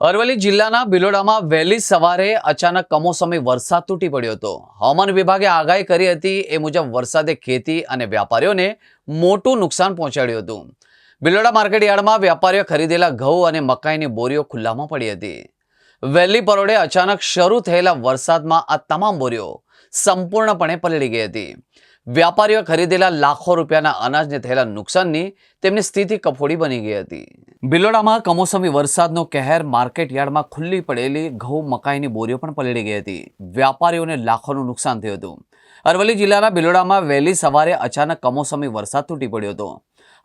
અરવલ્લી જિલ્લાના બિલોડામાં વહેલી સવારે અચાનક કમોસમી વરસાદ તૂટી પડ્યો હતો. હવામાન વિભાગે આગાહી કરી હતી એ મુજબ વરસાદે ખેતી અને વ્યાપારીઓને મોટું નુકસાન પહોંચાડ્યું હતું. બિલોડા માર્કેટ યાર્ડમાં વેપારીઓ ખરીદેલા ઘઉં અને મકાઈની બોરીઓ ખુલ્લામાં પડી હતી. વહેલી પરોડે અચાનક શરૂ થયેલા વરસાદમાં આ તમામ બોરીઓ સંપૂર્ણપણે પલળી ગઈ હતી. વ્યાપારીઓ ખરીદેલા લાખો રૂપિયાના અનાજને થયેલા નુકસાનની તેમની સ્થિતિ કફોડી બની ગઈ હતી. બિલોડામાં કમોસમી વરસાદનો કહેર માર્કેટ યાર્ડમાં ખુલ્લી પડેલી ઘઉં, મકાઈની બોરીઓ પણ પલળી ગઈ હતી. વ્યાપારીઓને લાખોનું નુકસાન થયું હતું. અરવલ્લી જિલ્લાના બિલોડામાં વહેલી સવારે અચાનક કમોસમી વરસાદ તૂટી પડ્યો હતો.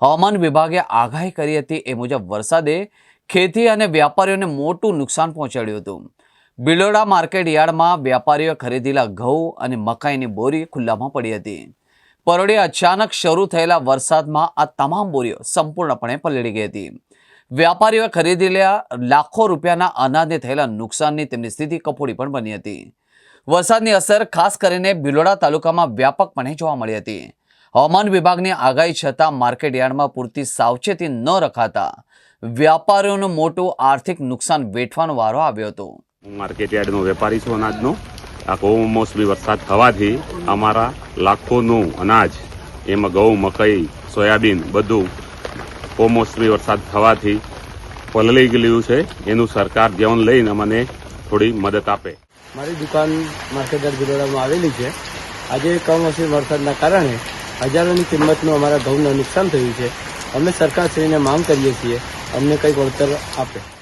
હવામાન વિભાગે આગાહી કરી હતી એ મુજબ વરસાદે ખેતી અને વ્યાપારીઓને મોટું નુકસાન પહોંચાડ્યું હતું. બિલોડા માર્કેટ યાર્ડમાં વ્યાપારીઓ ખરીદેલા ઘઉં અને મકાઈની બોરી ખુલ્લામાં પડી હતી. પરોડે અચાનક શરૂ થયેલા વરસાદમાં આ તમામ બોરીઓ સંપૂર્ણપણે પલળી ગઈ હતી. વ્યાપારીઓએ ખરીદેલા લાખો રૂપિયાના અનાજને થયેલા નુકસાનની તેમની સ્થિતિ કફોડી પણ બની હતી. વરસાદની અસર ખાસ કરીને બિલોડા તાલુકામાં વ્યાપકપણે જોવા મળી હતી. હવામાન વિભાગની આગાહી છતાં માર્કેટ યાર્ડમાં પૂરતી સાવચેતી ન રખાતા વ્યાપારીઓનું મોટું આર્થિક નુકસાન વેઠવાનો વારો આવ્યો હતો. હું માર્કેટ યાર્ડનો વેપારી છું અનાજનો. આ કમોસમી વરસાદ થવાથી અમારા લાખોનું અનાજ, એમાં ઘઉં, મકઈ, સોયાબીન બધું કમોસમી વરસાદ થવાથી પલળી ગયેલું છે. એનું સરકાર ધ્યાન લઈને અમને થોડી મદદ આપે. મારી દુકાન માર્કેટર બિલોડામાં આવેલી છે. આજે કમોસમી વરસાદના કારણે હજારોની કિંમતનું અમારા ઘઉંને નુકસાન થયું છે. અમે સરકારશ્રીને માંગ કરીએ છીએ. અમને કંઈક વળતર આપે.